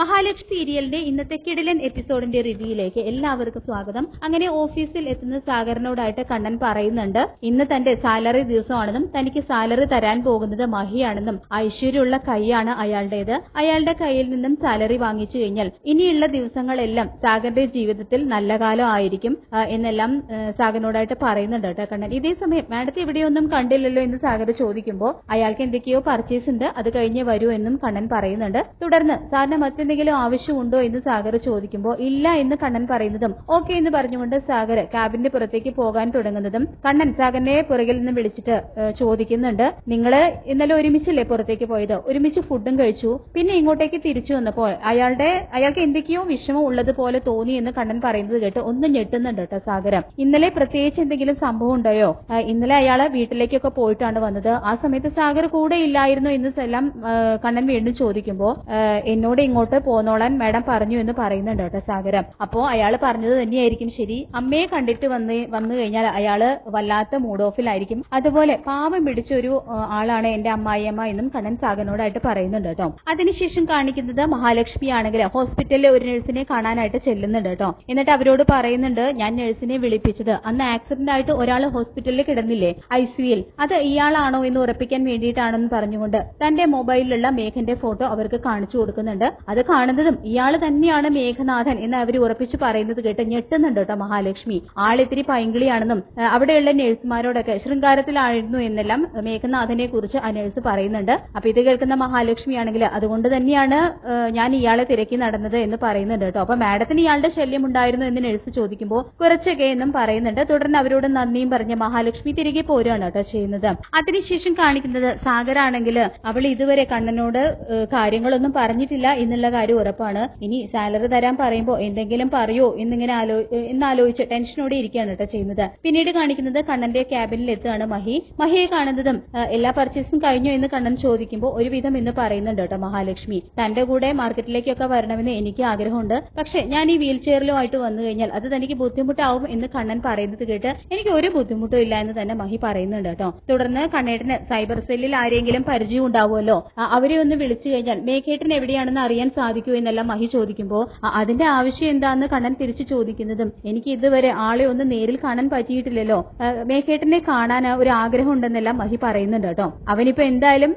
മഹാലക്ഷ്മി സീരിയലിന്റെ ഇന്നത്തെ കിടിലൻ എപ്പിസോഡിന്റെ റിവ്യൂയിലേക്ക് എല്ലാവർക്കും സ്വാഗതം. അങ്ങനെ ഓഫീസിൽ എത്തുന്ന സാഗറിനോടായിട്ട് കണ്ണൻ പറയുന്നുണ്ട് ഇന്ന് തന്റെ സാലറി ദിവസമാണെന്നും തനിക്ക് സാലറി തരാൻ പോകുന്നത് മഹിയാണെന്നും ഐശ്വര്യമുള്ള കൈയാണ് അയാളുടേത്. അയാളുടെ കൈയിൽ നിന്നും സാലറി വാങ്ങിച്ചു കഴിഞ്ഞാൽ ഇനിയുള്ള ദിവസങ്ങളെല്ലാം സാഗറിന്റെ ജീവിതത്തിൽ നല്ല കാലം ആയിരിക്കും എന്നെല്ലാം സാഗറിനോടായിട്ട് പറയുന്നുണ്ട് കേട്ടോ കണ്ണൻ. ഇതേ സമയം മാഡത്തെ ഇവിടെയൊന്നും കണ്ടില്ലല്ലോ എന്ന് സാഗർ ചോദിക്കുമ്പോൾ അയാൾക്ക് എന്തൊക്കെയോ പർച്ചേസ് ഉണ്ട് അത് കഴിഞ്ഞേ വരൂ എന്നും കണ്ണൻ പറയുന്നുണ്ട്. തുടർന്ന് സാറിന് മറ്റെന്തെങ്കിലും ആവശ്യമുണ്ടോ എന്ന് സാഗർ ചോദിക്കുമ്പോൾ ഇല്ല എന്ന് കണ്ണൻ പറയുന്നതും ഓക്കെ എന്ന് പറഞ്ഞുകൊണ്ട് സാഗർ ക്യാബിന്റെ പുറത്തേക്ക് പോകാൻ തുടങ്ങുന്നതും കണ്ണൻ സാഗറിനെ പുറകിൽ നിന്ന് വിളിച്ചിട്ട് ചോദിക്കുന്നുണ്ട്. നിങ്ങൾ ഇന്നലെ ഒരുമിച്ചല്ലേ പുറത്തേക്ക് പോയത്? ഒരുമിച്ച് ഫുഡും കഴിച്ചു. പിന്നെ ഇങ്ങോട്ടേക്ക് തിരിച്ചു വന്നപ്പോൾ അയാളുടെ അയാൾക്ക് എന്തൊക്കെയോ വിഷമം ഉള്ളതുപോലെ തോന്നി എന്ന് കണ്ണൻ പറയുന്നത് കേട്ട് ഒന്ന് ഞെട്ടുന്നുണ്ട് കേട്ടോ സാഗരം. ഇന്നലെ പ്രത്യേകിച്ച് എന്തെങ്കിലും സംഭവം ഉണ്ടായോ? ഇന്നലെ അയാൾ വീട്ടിലേക്കൊക്കെ പോയിട്ടാണ് വന്നത്. ആ സമയത്ത് സാഗർ കൂടെ ഇല്ലായിരുന്നു എന്ന് എല്ലാം കണ്ണൻ വീണ്ടും ചോദിക്കുമ്പോൾ എന്നോട് ഇങ്ങോട്ട് പോന്നോളാൻ മാഡം പറഞ്ഞു എന്ന് പറയുന്നുണ്ട് കേട്ടോ സാഗരം. അപ്പോ അയാൾ പറഞ്ഞത് തന്നെയായിരിക്കും ശരി. അമ്മയെ കണ്ടിട്ട് വന്ന് വന്നു കഴിഞ്ഞാൽ അയാൾ വല്ലാത്ത മൂഡ് ഓഫിലായിരിക്കും അതുപോലെ പാവം പിടിച്ചൊരു ഒരു ആളാണ് എന്റെ അമ്മായിയമ്മ എന്നും കണ്ണൻ സാഗനോടായിട്ട് പറയുന്നുണ്ട് കേട്ടോ. അതിനുശേഷം കാണിക്കുന്നത് മഹാലക്ഷ്മി ആണെങ്കിൽ ഹോസ്പിറ്റലിലെ ഒരു നഴ്സിനെ കാണാനായിട്ട് ചെല്ലുന്നുണ്ട് കേട്ടോ. എന്നിട്ട് അവരോട് പറയുന്നുണ്ട് ഞാൻ നഴ്സിനെ വിളിപ്പിച്ചത്. അന്ന് ആക്സിഡന്റ് ആയിട്ട് ഒരാൾ ഹോസ്പിറ്റലിൽ കിടന്നില്ലേ ഐ സിയിൽ അത് ഇയാളാണോ എന്ന് ഉറപ്പിക്കാൻ വേണ്ടിയിട്ടാണെന്ന് പറഞ്ഞുകൊണ്ട് തന്റെ മൊബൈലിലുള്ള മേഘന്റെ ഫോട്ടോ അവർക്ക് കാണിച്ചു കൊടുക്കുന്നുണ്ട്. അത് കാണുന്നതും ഇയാൾ തന്നെയാണ് മേഘനാഥൻ എന്ന് അവർ ഉറപ്പിച്ച് പറയുന്നത് കേട്ട് ഞെട്ടുന്നുണ്ട് കേട്ടോ മഹാലക്ഷ്മി. ആളിത്തിരി പൈങ്കിളിയാണെന്നും അവിടെയുള്ള നഴ്സുമാരോടൊക്കെ ശൃംഗാരത്തിലായിരുന്നു എന്നെല്ലാം മേഘനാഥനെ കുറിച്ച് ആ നഴ്സ് പറയുന്നുണ്ട്. അപ്പൊ ഇത് കേൾക്കുന്ന മഹാലക്ഷ്മി ആണെങ്കിൽ അതുകൊണ്ട് തന്നെയാണ് ഞാൻ ഇയാളെ തിരക്കി നടന്നത് എന്ന് പറയുന്നുണ്ട് കേട്ടോ. അപ്പൊ മാഡത്തിന് ഇയാളുടെ ശല്യം ഉണ്ടായിരുന്നു എന്ന് നഴ്സ് ചോദിക്കുമ്പോൾ കുറച്ചൊക്കെ എന്നും പറയുന്നുണ്ട്. തുടർന്ന് അവരോട് നന്ദിയും പറഞ്ഞ് മഹാലക്ഷ്മി തിരികെ പോരുകയാണ് കേട്ടോ ചെയ്യുന്നത്. അതിനുശേഷം കാണിക്കുന്നത് സാഗരാണെങ്കിൽ അവൾ ഇതുവരെ കണ്ണനോട് കാര്യങ്ങളൊന്നും പറഞ്ഞിട്ടില്ല എന്നുള്ള കാര്യം ഉറപ്പാണ്. ഇനി സാലറി തരാൻ പറയുമ്പോ എന്തെങ്കിലും പറയോ എന്നിങ്ങനെ എന്നാലോചിച്ച് ടെൻഷനോടെ ഇരിക്കുകയാണ് കേട്ടോ ചെയ്യുന്നത്. പിന്നീട് കാണിക്കുന്നത് കണ്ണന്റെ ക്യാബിനിൽ എത്തുകയാണ് മഹി. മഹിയെ കാണുന്നതും എല്ലാ പർച്ചേസും കഴിഞ്ഞോ എന്ന് കണ്ണൻ ചോദിക്കുമ്പോൾ ഒരുവിധം എന്ന് പറയുന്നുണ്ട് കേട്ടോ മഹാലക്ഷ്മി. തന്റെ കൂടെ മാർക്കറ്റിലേക്കൊക്കെ വരണമെന്ന് എനിക്ക് ആഗ്രഹമുണ്ട്. പക്ഷെ ഞാൻ ഈ വീൽ ചെയറിലുമായിട്ട് വന്നു കഴിഞ്ഞാൽ അത് തനിക്ക് ബുദ്ധിമുട്ടാവും എന്ന് കണ്ണൻ പറയുന്നത് കേട്ട് എനിക്ക് ഒരു ബുദ്ധിമുട്ടും ഇല്ല എന്ന് തന്നെ മഹി പറയുന്നുണ്ട് കേട്ടോ തുടർന്ന് കണ്ണേട്ടന് സൈബർ സെല്ലിൽ ആരെങ്കിലും പരിചയം ഉണ്ടാവുമല്ലോ? അവരെ ഒന്ന് വിളിച്ചു കഴിഞ്ഞാൽ മേഘേട്ടൻ എവിടെയാണെന്ന് അറിയാൻ സാധിക്കൂ എന്നെല്ലാം മഹി ചോദിക്കുമ്പോൾ അതിന്റെ ആവശ്യം എന്താന്ന് കണ്ണൻ തിരിച്ചു ചോദിക്കുന്നതും എനിക്ക് ഇതുവരെ ആളെ ഒന്ന് നേരിൽ കാണാൻ പറ്റിയിട്ടില്ലല്ലോ. മേഘേട്ടനെ കാണാൻ ഒരു ആഗ്രഹം ഉണ്ടെന്നെല്ലാം മഹി പറയുന്നുണ്ട് കേട്ടോ. അവനിപ്പോ എന്തായാലും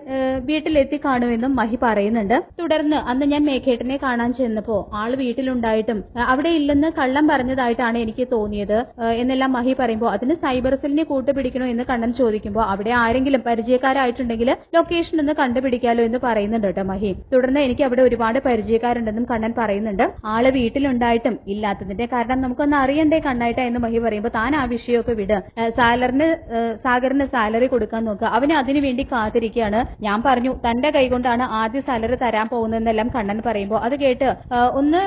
വീട്ടിലെത്തി കാണുമെന്നും മഹി പറയുന്നുണ്ട്. തുടർന്ന് അന്ന് ഞാൻ മേഘേട്ടനെ കാണാൻ ചെന്നപ്പോ ആൾ വീട്ടിലുണ്ടായിട്ടും അവിടെ ഇല്ലെന്ന് കള്ളം പറഞ്ഞതായിട്ടാണ് എനിക്ക് തോന്നിയത് എന്നെല്ലാം മഹി പറയുമ്പോൾ അതിന് സൈബർ സെല്ലിനെ കൂട്ടുപിടിക്കണോ? എന്ന് കണ്ണൻ ചോദിക്കുമ്പോൾ അവിടെ ആരെങ്കിലും പരിചയക്കാരായിട്ടുണ്ടെങ്കിൽ ലൊക്കേഷൻ ഒന്ന് കണ്ടുപിടിക്കാലോ? എന്ന് പറയുന്നുണ്ട് കേട്ടോ മഹി. തുടർന്ന് എനിക്ക് അവിടെ ഒരുപാട് പരിചയക്കാരുണ്ടെന്നും കണ്ണൻ പറയുന്നുണ്ട്. ആൾ വീട്ടിലുണ്ടായിട്ടും ഇല്ലാത്തതിന്റെ കാരണം നമുക്കൊന്ന് അറിയണ്ടേ കണ്ണായിട്ട എന്ന് മഹി പറയുമ്പോൾ താൻ ആ വിഷയമൊക്കെ വിട്. സാലറിന് സാഗറിന് സാലറി കൊടുക്കാൻ നോക്കുക അവന് അതിനു വേണ്ടി കാത്തിരിക്കുകയാണ്. ഞാൻ പറഞ്ഞു തന്റെ കൈകൊണ്ടാണ് ആദ്യ സാലറി തരാൻ പോകുന്നതെന്നെല്ലാം കണ്ണൻ പറയുമ്പോൾ അത് കേട്ട് ഒന്ന്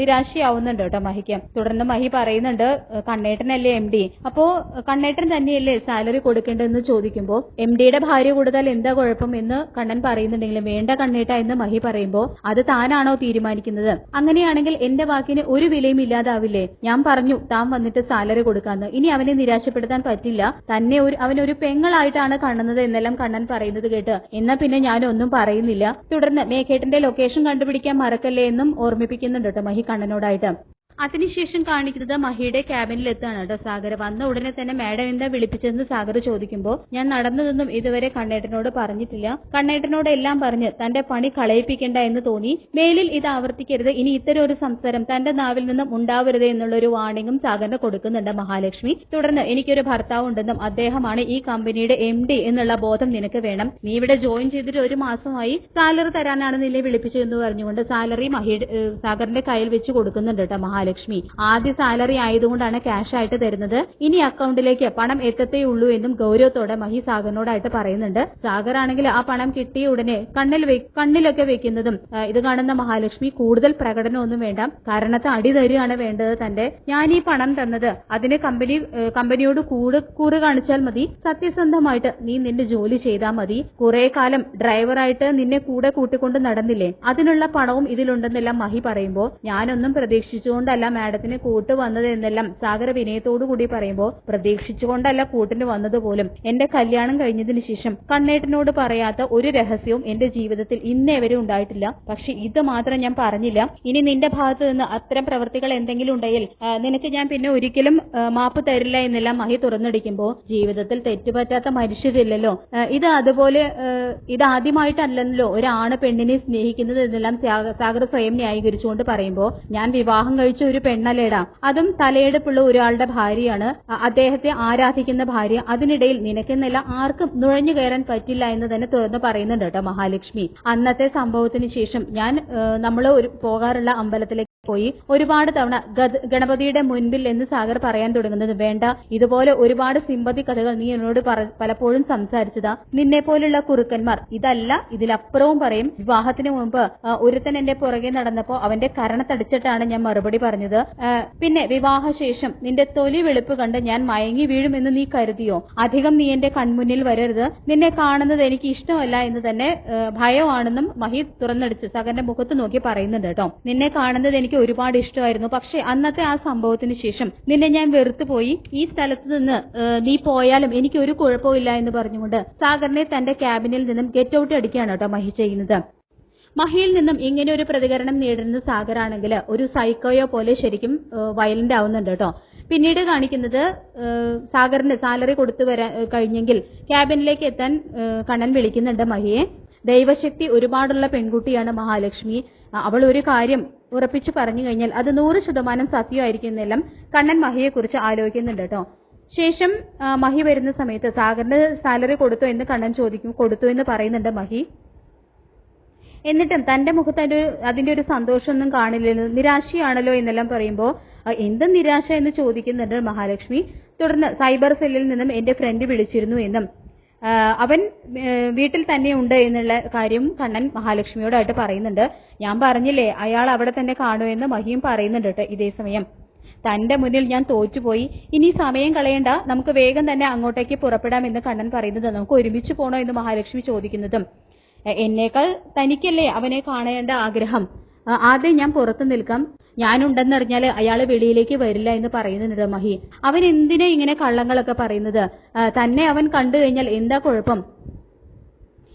നിരാശയാവുന്നുണ്ട് കേട്ടോ മഹിക്ക്. തുടർന്ന് മഹി പറയുന്നുണ്ട് കണ്ണേട്ടനല്ലേ എം ഡി? അപ്പോ കണ്ണേട്ടൻ തന്നെയല്ലേ സാലറി കൊടുക്കേണ്ടതെന്ന് ചോദിക്കുമ്പോൾ എം ഡിയുടെ ഭാര്യ കൂടുതൽ എന്താ കുഴപ്പം എന്ന് കണ്ണൻ പറയുന്നുണ്ടെങ്കിലും വേണ്ട കണ്ണേട്ട എന്ന് മഹി പറയുമ്പോൾ അത് താനാണോ തീരുമാനിക്കുന്നത്? അങ്ങനെയാണെങ്കിൽ എന്റെ വാക്കിന് ഒരു വിലയും ഇല്ലാതാവില്ലേ? ഞാൻ പറഞ്ഞു താൻ വന്നിട്ട് സാലറി കൊടുക്കാന്ന്. ഇനി അവനെ നിരാശപ്പെടുത്താൻ പറ്റില്ല. തന്നെ ഒരു അവനൊരു പെങ്ങളായിട്ടാണ് കാണുന്നത് എന്നെല്ലാം കണ്ണൻ പറയുന്നത് കേട്ട്. എന്നാ പിന്നെ ഞാൻ ഒന്നും പറയുന്നില്ല. തുടർന്ന് മേഘേട്ടന്റെ ലൊക്കേഷൻ കണ്ടുപിടിക്കാൻ മറക്കല്ലേ എന്നും ഓർമ്മിപ്പിക്കുന്നുണ്ട് മഹി കണ്ണനോടായിട്ട്. അതിനുശേഷം കാണിക്കുന്നത് മഹിയുടെ ക്യാബിനിൽ എത്താണ് കേട്ടോ സാഗർ. വന്ന ഉടനെ തന്നെ മാഡം എന്താ വിളിപ്പിച്ചതെന്ന് സാഗർ ചോദിക്കുമ്പോൾ ഞാൻ നടന്നതൊന്നും ഇതുവരെ കണ്ണേട്ടനോട് പറഞ്ഞിട്ടില്ല. കണ്ണേട്ടനോട് എല്ലാം പറഞ്ഞ് തന്റെ പണി കളയിപ്പിക്കേണ്ട എന്ന് തോന്നി. മേലിൽ ഇത് ആവർത്തിക്കരുത്. ഇനി ഇത്തരം ഒരു സംസാരം തന്റെ നാവിൽ നിന്നും ഉണ്ടാവരുത് എന്നുള്ള ഒരു വാണിംഗും സാഗറിന് കൊടുക്കുന്നുണ്ട് മഹാലക്ഷ്മി. തുടർന്ന് എനിക്കൊരു ഭർത്താവ് ഉണ്ടെന്നും അദ്ദേഹമാണ് ഈ കമ്പനിയുടെ എം ഡി എന്നുള്ള ബോധം നിനക്ക് വേണം. നീ ഇവിടെ ജോയിൻ ചെയ്തിട്ട് ഒരു മാസമായി സാലറി തരാനാണ് നിന്നെ വിളിപ്പിച്ചതെന്ന് പറഞ്ഞുകൊണ്ട് സാലറി മഹിയുടെ സാഗറിന്റെ കയ്യിൽ വെച്ച് കൊടുക്കുന്നുണ്ട് കേട്ടോ മഹാലക്ഷ്മി. ആദ്യ സാലറി ആയതുകൊണ്ടാണ് ക്യാഷ് ആയിട്ട് തരുന്നത്. ഇനി അക്കൗണ്ടിലേക്ക് പണം എത്തത്തേ ഉള്ളൂ എന്നും ഗൗരവത്തോടെ മഹി സാഗറിനോടായിട്ട് പറയുന്നുണ്ട്. സാഗർ ആണെങ്കിൽ ആ പണം കിട്ടിയ ഉടനെ കണ്ണിൽ കണ്ണിലൊക്കെ വെക്കുന്നതും ഇത് കാണുന്ന മഹാലക്ഷ്മി കൂടുതൽ പ്രകടനമൊന്നും വേണ്ട. കാരണത്ത് അടി തരികയാണ് വേണ്ടത് തന്റെ ഞാൻ ഈ പണം തന്നത് അതിന് കമ്പനി കമ്പനിയോട് കൂട് കൂറ് കാണിച്ചാൽ മതി. സത്യസന്ധമായിട്ട് നീ നിന്റെ ജോലി ചെയ്താൽ മതി. കുറെ കാലം ഡ്രൈവറായിട്ട് നിന്നെ കൂടെ കൂട്ടിക്കൊണ്ട് നടന്നില്ലേ? അതിനുള്ള പണവും ഇതിലുണ്ടെന്നെല്ലാം മഹി പറയുമ്പോൾ ഞാനൊന്നും പ്രതീക്ഷിച്ചുകൊണ്ടല്ല. പ്രതീക്ഷിച്ചുകൊണ്ടല്ല മാഡത്തിന് കൂട്ട് വന്നത് എന്നെല്ലാം സാഗർ വിനയത്തോടു കൂടി പറയുമ്പോൾ പ്രതീക്ഷിച്ചുകൊണ്ടല്ല കൂട്ടിന് വന്നത് പോലും. എന്റെ കല്യാണം കഴിഞ്ഞതിന് ശേഷം കണ്ണേട്ടനോട് പറയാത്ത ഒരു രഹസ്യവും എന്റെ ജീവിതത്തിൽ ഇന്നേ വരെ ഉണ്ടായിട്ടില്ല. പക്ഷെ ഇത് മാത്രം ഞാൻ പറഞ്ഞില്ല. ഇനി നിന്റെ ഭാഗത്ത് നിന്ന് അത്തരം പ്രവൃത്തികൾ എന്തെങ്കിലും ഉണ്ടെങ്കിൽ നിനക്ക് ഞാൻ പിന്നെ ഒരിക്കലും മാപ്പ് തരില്ല എന്നെല്ലാം മഹി തുറന്നടിക്കുമ്പോൾ ജീവിതത്തിൽ തെറ്റുപറ്റാത്ത മനുഷ്യരില്ലല്ലോ. ഇത് അതുപോലെ ഇത് ആദ്യമായിട്ടല്ലല്ലോ ഒരാണ് പെണ്ണിനെ സ്നേഹിക്കുന്നത് എന്നെല്ലാം സാഗര സാഗർ സ്വയം ന്യായീകരിച്ചുകൊണ്ട് പറയുമ്പോൾ ഞാൻ വിവാഹം കഴിച്ച ഒരു പെണ്ണല്ലേടാ. അതും തലയെടുപ്പുള്ള ഒരാളുടെ ഭാര്യയാണ്. അദ്ദേഹത്തെ ആരാധിക്കുന്ന ഭാര്യ. അതിനിടയിൽ നിനക്കെന്നല്ല ആർക്കും നുഴഞ്ഞു കയറാൻ പറ്റില്ല എന്ന് തന്നെ തുറന്ന് പറയുന്നുണ്ട് കേട്ടോ മഹാലക്ഷ്മി. അന്നത്തെ സംഭവത്തിന് ശേഷം ഞാൻ നമ്മൾ ഒരു പോകാറുള്ള അമ്പലത്തിലേക്ക് പോയി. ഒരുപാട് തവണ ഗണപതിയുടെ മുൻപിൽ എന്ന് സാഗർ പറയാൻ തുടങ്ങുന്നത് വേണ്ട. ഇതുപോലെ ഒരുപാട് സിമ്പതി കഥകൾ നീ എന്നോട് പലപ്പോഴും സംസാരിച്ചതാ. നിന്നെ പോലുള്ള കുറുക്കന്മാർ. ഇതല്ല ഇതിലപ്പുറവും പറയും. വിവാഹത്തിന് മുമ്പ് ഒരുത്തൻ എന്റെ പുറകെ നടന്നപ്പോ അവന്റെ കരണത്തടിച്ചിട്ടാണ് ഞാൻ മറുപടി പറഞ്ഞത്. പിന്നെ വിവാഹശേഷം നിന്റെ തൊലി വെളുപ്പ് കണ്ട് ഞാൻ മയങ്ങി വീഴുമെന്ന് നീ കരുതിയോ? അധികം നീ എന്റെ കൺമുന്നിൽ വരരുത്. നിന്നെ കാണുന്നത് എനിക്ക് ഇഷ്ടമല്ല എന്ന് തന്നെ ഭയമാണെന്നും മഹി തുറന്നടിച്ച് സകന്റെ മുഖത്ത് നോക്കി പറയുന്നുണ്ട് കേട്ടോ. നിന്നെ കാണുന്നത് എനിക്ക് ഒരുപാട് ഇഷ്ടമായിരുന്നു. പക്ഷെ അന്നത്തെ ആ സംഭവത്തിന് ശേഷം നിന്നെ ഞാൻ വെറുത്തുപോയി ഈ സ്ഥലത്ത് നിന്ന് നീ പോയാലും എനിക്ക് ഒരു കുഴപ്പമില്ല എന്ന് പറഞ്ഞുകൊണ്ട് സാഗറിനെ തന്റെ ക്യാബിനിൽ നിന്നും ഗെറ്റ് ഔട്ട് അടിക്കുകയാണ് കേട്ടോ മഹി ചെയ്യുന്നത്. മഹിയിൽ നിന്നും ഇങ്ങനെ ഒരു പ്രതികരണം നേടുന്ന സാഗറാണെങ്കിൽ ഒരു സൈക്കോയോ പോലെ ശരിക്കും വയലന്റ് ആവുന്നുണ്ട് കേട്ടോ. പിന്നീട് കാണിക്കുന്നത് സാഗറിന് സാലറി കൊടുത്തു വരാൻ കഴിഞ്ഞെങ്കിൽ ക്യാബിനിലേക്ക് എത്താൻ കണ്ണൻ വിളിക്കുന്നുണ്ട് മഹിയെ. ദൈവശക്തി ഒരുപാടുള്ള പെൺകുട്ടിയാണ് മഹാലക്ഷ്മി. അവൾ ഒരു കാര്യം ഉറപ്പിച്ചു പറഞ്ഞു കഴിഞ്ഞാൽ അത് നൂറ് ശതമാനം സത്യമായിരിക്കുന്നെല്ലാം കണ്ണൻ മഹിയെ കുറിച്ച് ആലോചിക്കുന്നുണ്ട് കേട്ടോ. ശേഷം മഹി വരുന്ന സമയത്ത് സാഗറിന് സാലറി കൊടുത്തു എന്ന് കണ്ണൻ ചോദിക്കും കൊടുത്തു എന്ന് പറയുന്നുണ്ട് മഹി. എന്നിട്ടും തന്റെ മുഖത്ത് അതിന്റെ ഒരു- അതിന്റെ ഒരു സന്തോഷമൊന്നും കാണില്ലല്ലോ നിരാശയാണല്ലോ എന്നെല്ലാം പറയുമ്പോൾ എന്ത് നിരാശ എന്ന് ചോദിക്കുന്നുണ്ട് മഹാലക്ഷ്മി. തുടർന്ന് സൈബർ സെല്ലിൽ നിന്നും എന്റെ ഫ്രണ്ട് വിളിച്ചിരുന്നു എന്നും അവൻ വീട്ടിൽ തന്നെയുണ്ട് എന്നുള്ള കാര്യം കണ്ണൻ മഹാലക്ഷ്മിയോടായിട്ട് പറയുന്നുണ്ട്. ഞാൻ പറഞ്ഞില്ലേ അയാൾ അവിടെ തന്നെ കാണുമെന്ന് മഹിയും പറയുന്നുണ്ട് കേട്ടോ ഇതേ സമയം. തന്റെ മുന്നിൽ ഞാൻ തോറ്റുപോയി. ഇനി സമയം കളയണ്ട. നമുക്ക് വേഗം തന്നെ അങ്ങോട്ടേക്ക് പുറപ്പെടാം എന്ന് കണ്ണൻ പറയുന്നത് നമുക്ക് ഒരുമിച്ച് പോണോ എന്ന് മഹാലക്ഷ്മി ചോദിക്കുന്നതും. എന്നേക്കാൾ തനിക്കല്ലേ അവനെ കാണേണ്ട ആഗ്രഹം. ആദ്യം ഞാൻ പുറത്തു നിൽക്കാം. ഞാനുണ്ടെന്നറിഞ്ഞാൽ അയാൾ വെളിയിലേക്ക് വരില്ല എന്ന് പറയുന്നുണ്ട് മഹി. അവൻ എന്തിനാ ഇങ്ങനെ കള്ളങ്ങളൊക്കെ പറയുന്നത്? തന്നെ അവൻ കണ്ടു കഴിഞ്ഞാൽ എന്താ കുഴപ്പം?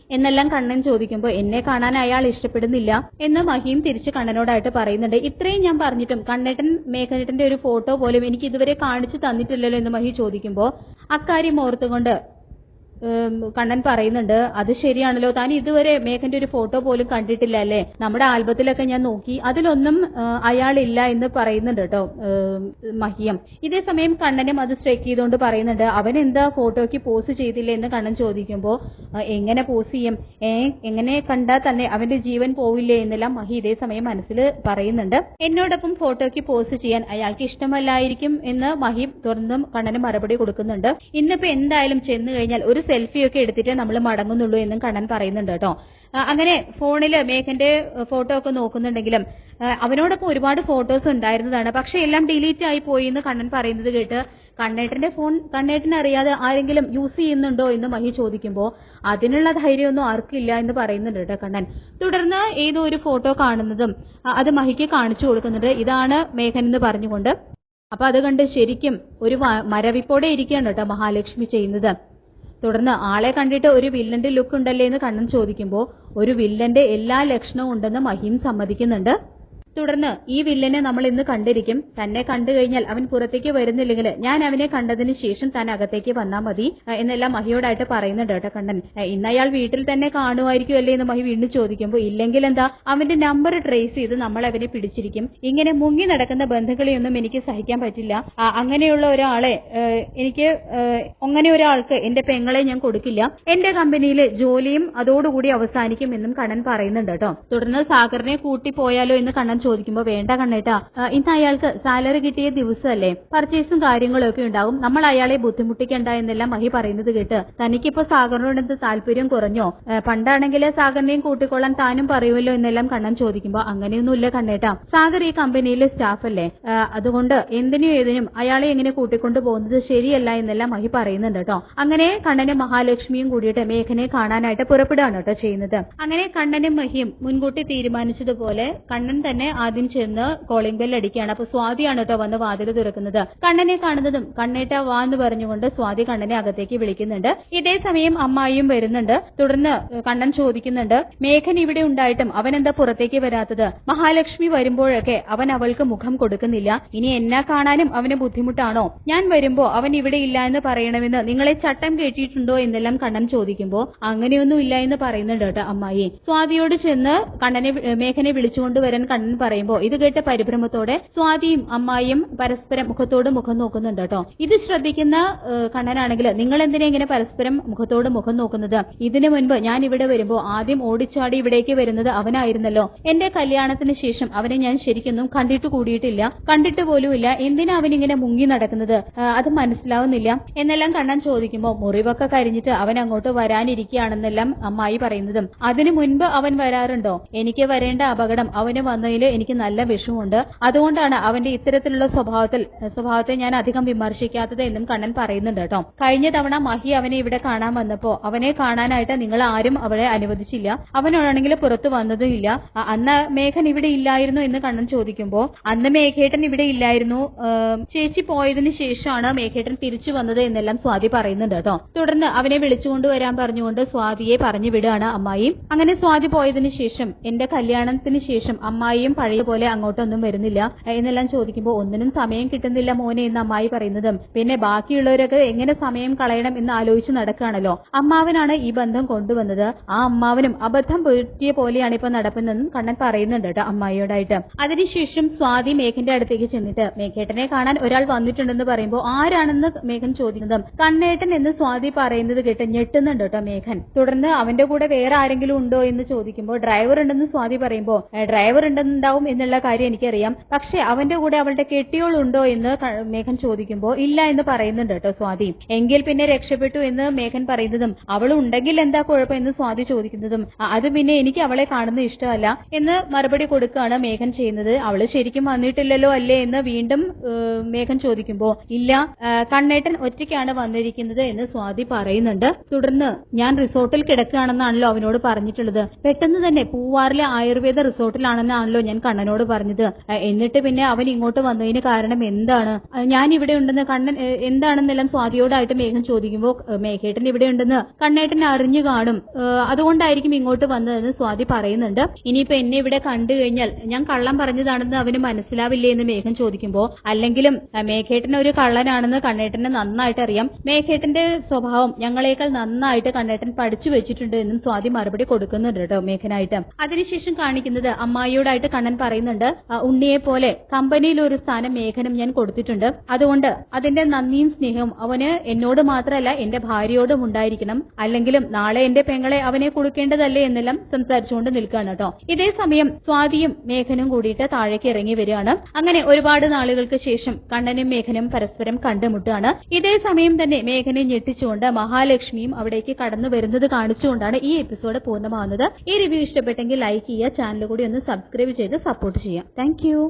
എന്നെല്ലാം കണ്ണൻ ചോദിക്കുമ്പോൾ എന്നെ കാണാൻ അയാൾ ഇഷ്ടപ്പെടുന്നില്ല എന്ന് മഹിയും തിരിച്ച് കണ്ണനോടായിട്ട് പറയുന്നുണ്ട്. ഇത്രയും ഞാൻ പറഞ്ഞിട്ടും കണ്ണേട്ടൻ മേഘനേട്ടന്റെ ഒരു ഫോട്ടോ പോലും എനിക്ക് ഇതുവരെ കാണിച്ചു തന്നിട്ടില്ലല്ലോ എന്ന് മഹി ചോദിക്കുമ്പോൾ അക്കാര്യം ഓർത്തുകൊണ്ട് കണ്ണൻ പറയുന്നുണ്ട് അത് ശരിയാണല്ലോ. താൻ ഇതുവരെ മേഘന്റെ ഒരു ഫോട്ടോ പോലും കണ്ടിട്ടില്ല അല്ലേ? നമ്മുടെ ആൽബത്തിലൊക്കെ ഞാൻ നോക്കി. അതിലൊന്നും അയാളില്ല എന്ന് പറയുന്നുണ്ട് കേട്ടോ മഹിയം. ഇതേ സമയം കണ്ണനും അത് സ്ട്രൈക്ക് ചെയ്തുകൊണ്ട് പറയുന്നുണ്ട് അവൻ എന്താ ഫോട്ടോയ്ക്ക് പോസ് ചെയ്തില്ല എന്ന് കണ്ണൻ ചോദിക്കുമ്പോൾ എങ്ങനെ പോസ് ചെയ്യും? എങ്ങനെ കണ്ടാൽ തന്നെ അവന്റെ ജീവൻ പോവില്ലേ? എന്നെല്ലാം മഹി ഇതേ സമയം മനസ്സിൽ പറയുന്നുണ്ട്. എന്നോടൊപ്പം ഫോട്ടോയ്ക്ക് പോസ് ചെയ്യാൻ അയാൾക്ക് ഇഷ്ടമല്ലായിരിക്കും എന്ന് മഹി തുറന്നും കണ്ണന് മറുപടി കൊടുക്കുന്നുണ്ട്. ഇന്നിപ്പോ എന്തായാലും ചെന്ന് കഴിഞ്ഞാൽ ഒരു സെൽഫി ഒക്കെ എടുത്തിട്ട് നമ്മൾ മടങ്ങുന്നുള്ളൂ എന്നും കണ്ണൻ പറയുന്നുണ്ട് കേട്ടോ. അങ്ങനെ ഫോണിൽ മേഘന്റെ ഫോട്ടോ ഒക്കെ നോക്കുന്നുണ്ടെങ്കിലും അവനോടൊപ്പം ഒരുപാട് ഫോട്ടോസ് ഉണ്ടായിരുന്നതാണ്. പക്ഷെ എല്ലാം ഡിലീറ്റ് ആയി പോയി എന്ന് കണ്ണൻ പറയുന്നത് കേട്ട് കണ്ണേട്ടന്റെ ഫോൺ കണ്ണേട്ടനെ അറിയാതെ ആരെങ്കിലും യൂസ് ചെയ്യുന്നുണ്ടോ എന്ന് മഹി ചോദിക്കുമ്പോൾ അതിനുള്ള ധൈര്യമൊന്നും ആർക്കില്ല എന്ന് പറയുന്നുണ്ട് കേട്ടോ കണ്ണൻ. തുടർന്ന് ഏതോ ഒരു ഫോട്ടോ കാണുന്നതും അത് മഹിക്ക് കാണിച്ചു കൊടുക്കുന്നുണ്ട്. ഇതാണ് മേഘൻ എന്ന് പറഞ്ഞുകൊണ്ട്. അപ്പൊ അത് കണ്ട് ശരിക്കും ഒരു മരവിപ്പോടെ ഇരിക്കുകയാണ് കേട്ടോ മഹാലക്ഷ്മി ചെയ്യുന്നത്. തുടർന്ന് ആളെ കണ്ടിട്ട് ഒരു വില്ലന്റെ ലുക്ക് ഉണ്ടല്ലേ എന്ന് കണ്ണൻ ചോദിക്കുമ്പോൾ ഒരു വില്ലന്റെ എല്ലാ ലക്ഷണവും ഉണ്ടെന്ന് മഹിം സമ്മതിക്കുന്നുണ്ട്. തുടർന്ന് ഈ വില്ലനെ നമ്മൾ ഇന്ന് കണ്ടിരിക്കും. തന്നെ കണ്ടു കഴിഞ്ഞാൽ അവൻ പുറത്തേക്ക് വരുന്നില്ലെങ്കിൽ ഞാൻ അവനെ കണ്ടതിന് ശേഷം താൻ അകത്തേക്ക് വന്നാൽ മതി. എന്നെല്ലാം മഹിയോടായിട്ട് പറയുന്നുണ്ട് കേട്ടോ കണ്ണൻ. ഇന്ന് അയാൾ വീട്ടിൽ തന്നെ കാണുമായിരിക്കും അല്ലേ എന്ന് മഹി വീണ്ടും ചോദിക്കുമ്പോൾ ഇല്ലെങ്കിൽ എന്താ? അവന്റെ നമ്പർ ട്രേസ് ചെയ്ത് നമ്മൾ അവനെ പിടിച്ചിരിക്കും. ഇങ്ങനെ മുങ്ങി നടക്കുന്ന ബന്ധുക്കളെയൊന്നും എനിക്ക് സഹിക്കാൻ പറ്റില്ല. അങ്ങനെയുള്ള ഒരാളെ എനിക്ക് അങ്ങനെ ഒരാൾക്ക് എന്റെ പെങ്ങളെ ഞാൻ കൊടുക്കില്ല. എന്റെ കമ്പനിയിൽ ജോലിയും അതോടുകൂടി അവസാനിക്കും എന്നും കണ്ണൻ പറയുന്നുണ്ട് കേട്ടോ. തുടർന്ന് സാഗറിനെ കൂട്ടി പോയാലോ എന്ന് കണ്ണൻ ചോദിക്കുമ്പോൾ വേണ്ട കണ്ണേട്ടാ. ഇന്ന് അയാൾക്ക് സാലറി കിട്ടിയ ദിവസമല്ലേ പർച്ചേസും കാര്യങ്ങളും ഒക്കെ ഉണ്ടാവും. നമ്മൾ അയാളെ ബുദ്ധിമുട്ടിക്കണ്ട എന്നെല്ലാം മഹി പറയുന്നത് കേട്ട് തനിക്കിപ്പോ സാഗറിനോട് എന്ത് താല്പര്യം കുറഞ്ഞോ? പണ്ടാണെങ്കിൽ സാഗറിനെയും കൂട്ടിക്കൊള്ളാൻ താനും പറയുമല്ലോ എന്നെല്ലാം കണ്ണൻ ചോദിക്കുമ്പോൾ അങ്ങനെയൊന്നുമില്ല കണ്ണേട്ടാ. സാഗർ ഈ കമ്പനിയിലെ സ്റ്റാഫ് അല്ലേ? അതുകൊണ്ട് എന്തിനും ഏതിനും അയാളെ എങ്ങനെ കൂട്ടിക്കൊണ്ടു പോകുന്നത് ശരിയല്ല എന്നെല്ലാം മഹി പറയുന്നുണ്ട് കേട്ടോ. അങ്ങനെ കണ്ണനും മഹാലക്ഷ്മിയും കൂടിയിട്ട് മേഘനെ കാണാനായിട്ട് പുറപ്പെടുകയാണ് കേട്ടോ ചെയ്യുന്നത്. അങ്ങനെ കണ്ണനും മഹിയും മുൻകൂട്ടി തീരുമാനിച്ചതുപോലെ കണ്ണൻ തന്നെ ആദ്യം ചെന്ന് കോളിംഗ് ബെൽ അടിക്കുകയാണ്. അപ്പൊ സ്വാതിയാണ് കേട്ടോ വന്ന് വാതിൽ തുറക്കുന്നത്. കണ്ണനെ കാണുന്നതും കണ്ണേട്ട വാ എന്ന് പറഞ്ഞുകൊണ്ട് സ്വാതി കണ്ണനെ അകത്തേക്ക് വിളിക്കുന്നുണ്ട്. ഇതേ സമയം അമ്മായിയും വരുന്നുണ്ട്. തുടർന്ന് കണ്ണൻ ചോദിക്കുന്നുണ്ട് മേഘൻ ഇവിടെ ഉണ്ടായിട്ടും അവൻ എന്താ പുറത്തേക്ക് വരാത്തത്? മഹാലക്ഷ്മി വരുമ്പോഴൊക്കെ അവൻ അവൾക്ക് മുഖം കൊടുക്കുന്നില്ല. ഇനി എന്നെ കാണാനും അവന് ബുദ്ധിമുട്ടാണോ? ഞാൻ വരുമ്പോ അവൻ ഇവിടെ ഇല്ല എന്ന് പറയണമെന്ന് നിങ്ങളെ ചട്ടം കേട്ടിട്ടുണ്ടോ എന്നെല്ലാം കണ്ണൻ ചോദിക്കുമ്പോ അങ്ങനെയൊന്നും ഇല്ല എന്ന് പറയുന്നുണ്ട് കേട്ടോ അമ്മായി. സ്വാതിയോട് ചെന്ന് കണ്ണനെ മേഘനെ വിളിച്ചുകൊണ്ട് വരാൻ കണ്ണൻ പറയുമ്പോ ഇത് കേട്ട പരിഭ്രമത്തോടെ സ്വാതിയും അമ്മായിയും പരസ്പരം മുഖത്തോട് മുഖം നോക്കുന്നുണ്ട് കേട്ടോ. ഇത് ശ്രദ്ധിക്കുന്ന കണ്ണനാണെങ്കിൽ നിങ്ങൾ എന്തിനാ ഇങ്ങനെ പരസ്പരം മുഖത്തോട് മുഖം നോക്കുന്നത്? ഇതിനു മുൻപ് ഞാൻ ഇവിടെ വരുമ്പോൾ ആദ്യം ഓടിച്ചാടി ഇവിടേക്ക് വരുന്നത് അവനായിരുന്നല്ലോ. എന്റെ കല്യാണത്തിന് ശേഷം അവനെ ഞാൻ ശരിക്കൊന്നും കണ്ടിട്ട് കൂടിയിട്ടില്ല. കണ്ടിട്ട് പോലുമില്ല എന്തിനാ അവൻ ഇങ്ങനെ മുങ്ങി നടക്കുന്നത്? അത് മനസ്സിലാവുന്നില്ല. എന്നെല്ലാം കണ്ണൻ ചോദിക്കുമ്പോ മുറിവൊക്കെ കരിഞ്ഞിട്ട് അവൻ അങ്ങോട്ട് വരാനിരിക്കുകയാണെന്നെല്ലാം അമ്മായി പറയുന്നതും. അതിനു മുൻപ് അവൻ വരാറുണ്ടോ? എനിക്ക് വരേണ്ട അപകടം അവന് വന്നതിൽ എനിക്ക് നല്ല വിഷമുണ്ട് അതുകൊണ്ടാണ് അവന്റെ ഇത്തരത്തിലുള്ള സ്വഭാവത്തെ ഞാൻ അധികം വിമർശിക്കാത്തത് എന്നും കണ്ണൻ പറയുന്നുണ്ട് കേട്ടോ. കഴിഞ്ഞ തവണ മഹി അവനെ ഇവിടെ കാണാൻ വന്നപ്പോ അവനെ കാണാനായിട്ട് നിങ്ങൾ ആരും അവളെ അനുവദിച്ചില്ല. അവനാണെങ്കിൽ പുറത്തു വന്നതും ഇല്ല. അന്ന് മേഘൻ ഇവിടെ ഇല്ലായിരുന്നു എന്ന് കണ്ണൻ ചോദിക്കുമ്പോ അന്ന് മേഘേട്ടൻ ഇവിടെ ഇല്ലായിരുന്നു. ചേച്ചി പോയതിന് ശേഷമാണ് മേഘേട്ടൻ തിരിച്ചു വന്നത് എന്നെല്ലാം സ്വാതി പറയുന്നുണ്ട് കേട്ടോ. തുടർന്ന് അവനെ വിളിച്ചുകൊണ്ട് വരാൻ പറഞ്ഞുകൊണ്ട് സ്വാതിയെ പറഞ്ഞു വിടുകയാണ് അമ്മായി. അങ്ങനെ സ്വാതി പോയതിനു ശേഷം എന്റെ കല്യാണത്തിന് ശേഷം അമ്മായിയും പഴയ പോലെ അങ്ങോട്ടൊന്നും വരുന്നില്ല. എന്നെല്ലാം ചോദിക്കുമ്പോൾ ഒന്നിനും സമയം കിട്ടുന്നില്ല മോനെ എന്ന് അമ്മായി പറയുന്നതും. പിന്നെ ബാക്കിയുള്ളവരൊക്കെ എങ്ങനെ സമയം കളയണം എന്ന് ആലോചിച്ച് നടക്കുകയാണല്ലോ. അമ്മാവനാണ് ഈ ബന്ധം കൊണ്ടുവന്നത്. ആ അമ്മാവനും അബദ്ധം പറ്റിയ പോലെയാണ് ഇപ്പൊ നടക്കുന്നതെന്നും കണ്ണൻ പറയുന്നുണ്ട് കേട്ടോ അമ്മായിയോടായിട്ട്. അതിനുശേഷം സ്വാതി മേഘന്റെ അടുത്തേക്ക് ചെന്നിട്ട് മേഘേട്ടനെ കാണാൻ ഒരാൾ വന്നിട്ടുണ്ടെന്ന് പറയുമ്പോൾ ആരാണെന്ന് മേഘൻ ചോദിക്കുന്നതും കണ്ണേട്ടൻ എന്ന് സ്വാതി പറയുന്നത് കേട്ട് ഞെട്ടുന്നുണ്ട് കേട്ടോ മേഘൻ. തുടർന്ന് അവന്റെ കൂടെ വേറെ ആരെങ്കിലും ഉണ്ടോ എന്ന് ചോദിക്കുമ്പോൾ ഡ്രൈവർ ഉണ്ടെന്ന് സ്വാതി പറയുമ്പോൾ ഡ്രൈവർ ഉണ്ടെന്നുണ്ടാവും എന്നുള്ള കാര്യം എനിക്കറിയാം. പക്ഷെ അവന്റെ കൂടെ അവളുടെ കെട്ടിയോൾ ഉണ്ടോ എന്ന് മേഘൻ ചോദിക്കുമ്പോൾ ഇല്ല എന്ന് പറയുന്നുണ്ട് കേട്ടോ സ്വാതി. എങ്കിൽ പിന്നെ രക്ഷപ്പെട്ടു എന്ന് മേഘൻ പറയുന്നതും അവൾ ഉണ്ടെങ്കിൽ എന്താ കുഴപ്പം എന്ന് സ്വാതി ചോദിക്കുന്നതും അത് പിന്നെ എനിക്ക് അവളെ കാണുന്ന ഇഷ്ടമല്ല എന്ന് മറുപടി കൊടുക്കുകയാണ് മേഘൻ ചെയ്യുന്നത്. അവൾ ശരിക്കും വന്നിട്ടില്ലല്ലോ അല്ലേ എന്ന് വീണ്ടും മേഘൻ ചോദിക്കുമ്പോ ഇല്ല കണ്ണേട്ടൻ ഒറ്റയ്ക്കാണ് വന്നിരിക്കുന്നത് എന്ന് സ്വാതി പറയുന്നുണ്ട്. തുടർന്ന് ഞാൻ റിസോർട്ടിൽ കിടക്കുകയാണെന്നാണല്ലോ അവനോട് പറഞ്ഞിട്ടുള്ളത്. പെട്ടെന്ന് തന്നെ പൂവാറിലെ ആയുർവേദ റിസോർട്ടിലാണെന്നാണല്ലോ ഞാൻ കണ്ണനോട് പറഞ്ഞത്. എന്നിട്ട് പിന്നെ അവൻ ഇങ്ങോട്ട് വന്നതിന് കാരണം എന്താണ്? ഞാൻ ഇവിടെ ഉണ്ടെന്ന് കണ്ണൻ എന്താണെന്നെല്ലാം സ്വാതിയോടായിട്ട് മേഘം ചോദിക്കുമ്പോൾ മേഘേട്ടൻ ഇവിടെ ഉണ്ടെന്ന് കണ്ണേട്ടൻ അറിഞ്ഞു കാണും. അതുകൊണ്ടായിരിക്കും ഇങ്ങോട്ട് വന്നതെന്ന് സ്വാതി പറയുന്നുണ്ട്. ഇനിയിപ്പോ എന്നെ ഇവിടെ കണ്ടു കഴിഞ്ഞാൽ ഞാൻ കള്ളം പറഞ്ഞതാണെന്ന് അവന് മനസ്സിലാവില്ലേ എന്ന് മേഘം ചോദിക്കുമ്പോൾ അല്ലെങ്കിലും മേഘേട്ടൻ ഒരു കള്ളനാണെന്ന് കണ്ണേട്ടന് നന്നായിട്ട് അറിയാം. മേഘേട്ടന്റെ സ്വഭാവം ഞങ്ങളെക്കാൾ നന്നായിട്ട് കണ്ണേട്ടൻ പഠിച്ചു വെച്ചിട്ടുണ്ട് എന്നും സ്വാതി മറുപടി കൊടുക്കുന്നുണ്ട് കേട്ടോ മേഘനായിട്ട്. അതിനുശേഷം കാണിക്കുന്നത് അമ്മായിയോടായിട്ട് കണ്ണൻ പറയുന്നുണ്ട് ഉണ്ണിയെ പോലെ കമ്പനിയിൽ ഒരു സ്ഥാനം മേഘനും ഞാൻ കൊടുത്തിട്ടുണ്ട്. അതുകൊണ്ട് അതിന്റെ നന്ദിയും സ്നേഹവും അവന് എന്നോട് മാത്രമല്ല എന്റെ ഭാര്യയോടും ഉണ്ടായിരിക്കണം. അല്ലെങ്കിലും നാളെ എന്റെ പെങ്ങളെ അവനെ കൊടുക്കേണ്ടതല്ലേ എന്നെല്ലാം സംസാരിച്ചുകൊണ്ട് നിൽക്കുകയാണ് കേട്ടോ. ഇതേ സമയം സ്വാതിയും മേഘനും കൂടിയിട്ട് താഴേക്ക് ഇറങ്ങി വരികയാണ്. അങ്ങനെ ഒരുപാട് നാളുകൾക്ക് ശേഷം കണ്ണനും മേഘനും പരസ്പരം കണ്ടുമുട്ടുകയാണ്. ഇതേ സമയം തന്നെ മേഘനെ ഞെട്ടിച്ചുകൊണ്ട് മഹാലക്ഷ്മിയും അവിടേക്ക് കടന്നു വരുന്നത് കാണിച്ചുകൊണ്ടാണ് ഈ എപ്പിസോഡ് പൂർണമാവുന്നത്. ഈ റിവ്യൂ ഇഷ്ടപ്പെട്ടെങ്കിൽ ലൈക്ക് ചെയ്യുക ചാനൽ കൂടി ഒന്ന് സബ്സ്ക്രൈബ് ചെയ്ത് സപ്പോർട്ട് ചെയ്യാം.